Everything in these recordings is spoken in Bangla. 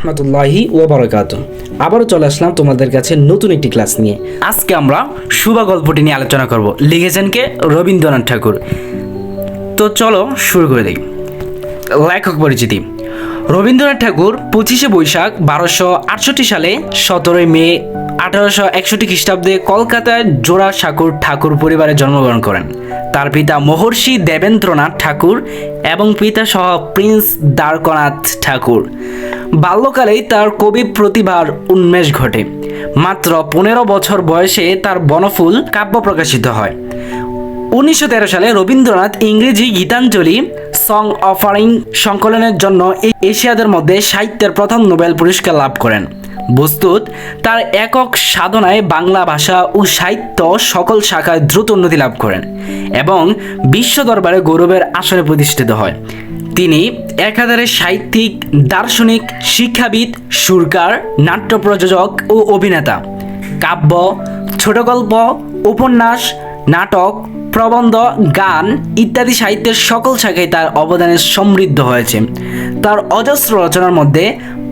রহমতুল্লাহি ও বরকাত আবারও চলে আসলাম তোমাদের কাছে নতুন একটি ক্লাস নিয়ে। আজকে আমরা শুভা গল্পটি নিয়ে আলোচনা করব। লিখেছেন কে? রবীন্দ্রনাথ ঠাকুর। তো চলো শুরু করে দিই। লেখক পরিচিতি। রবীন্দ্রনাথ ঠাকুর পঁচিশে বৈশাখ বারোশো আটষট্টি সালে সতেরোই মে আঠারোশো একষট্টি খ্রিস্টাব্দে কলকাতায় জোড়াসাঁকুর ঠাকুর পরিবারে জন্মগ্রহণ করেন। তার পিতা মহর্ষি দেবেন্দ্রনাথ ঠাকুর এবং পিতা সহ প্রিন্স দ্বারকনাথ ঠাকুর। বাল্যকালেই তার কবি প্রতিভার উন্মেষ ঘটে। মাত্র পনেরো বছর বয়সে তার বনফুল কাব্য প্রকাশিত হয়। উনিশশো তেরো সালে রবীন্দ্রনাথ ইংরেজি গীতাঞ্জলি সং অফারিং সংকলনের জন্য এশিয়াদের মধ্যে সাহিত্যের প্রথম নোবেল পুরস্কার লাভ করেন। বস্তুত, তার একক সাধনায় বাংলা ভাষা ও সাহিত্য সকল শাখায় দ্রুত উন্নতি লাভ করেন এবং বিশ্ব দরবারে গৌরবের আসনে প্রতিষ্ঠিত হয়। তিনি একাধারে সাহিত্যিক, দার্শনিক, শিক্ষাবিদ, সুরকার নাট্য প্রযোজক ও অভিনেতা। কাব্য ছোট গল্প উপন্যাস, নাটক, প্রবন্ধ, গান ইত্যাদি সাহিত্যের সকল শাখায় তার অবদানে সমৃদ্ধ হয়েছে। তার অজস্র রচনার মধ্যে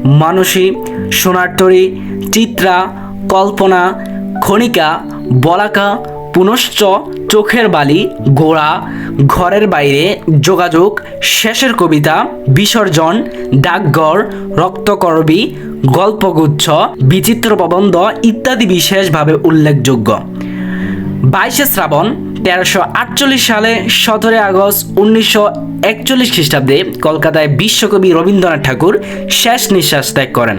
মানসী, সোনারতরী, চিত্রা, কল্পনা, খনিকা, বলাকা পুনশ্চ চোখের বালি, গোড়া, ঘরের বাইরে যোগাযোগ, শেষের কবিতা, বিসর্জন, ডাকঘর, রক্তকরবী, গল্পগুচ্ছ, বিচিত্র প্রবন্ধ ইত্যাদি বিশেষভাবে উল্লেখযোগ্য। বাইশে শ্রাবণ, তেরোশো আটচল্লিশ সালে সতেরোই আগস্ট উনিশশো একচল্লিশ খ্রিস্টাব্দে কলকাতায় বিশ্বকবি রবীন্দ্রনাথ ঠাকুর শেষ নিঃশ্বাস ত্যাগ করেন।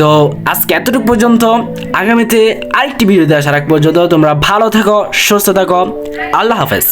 তো আজকে এতটুকু পর্যন্ত। আগামীতে আরেকটি ভিডিও দেওয়া সারাক পর্যন্ত তোমরা ভালো থাকো, সুস্থ থাকো। আল্লাহ হাফেজ।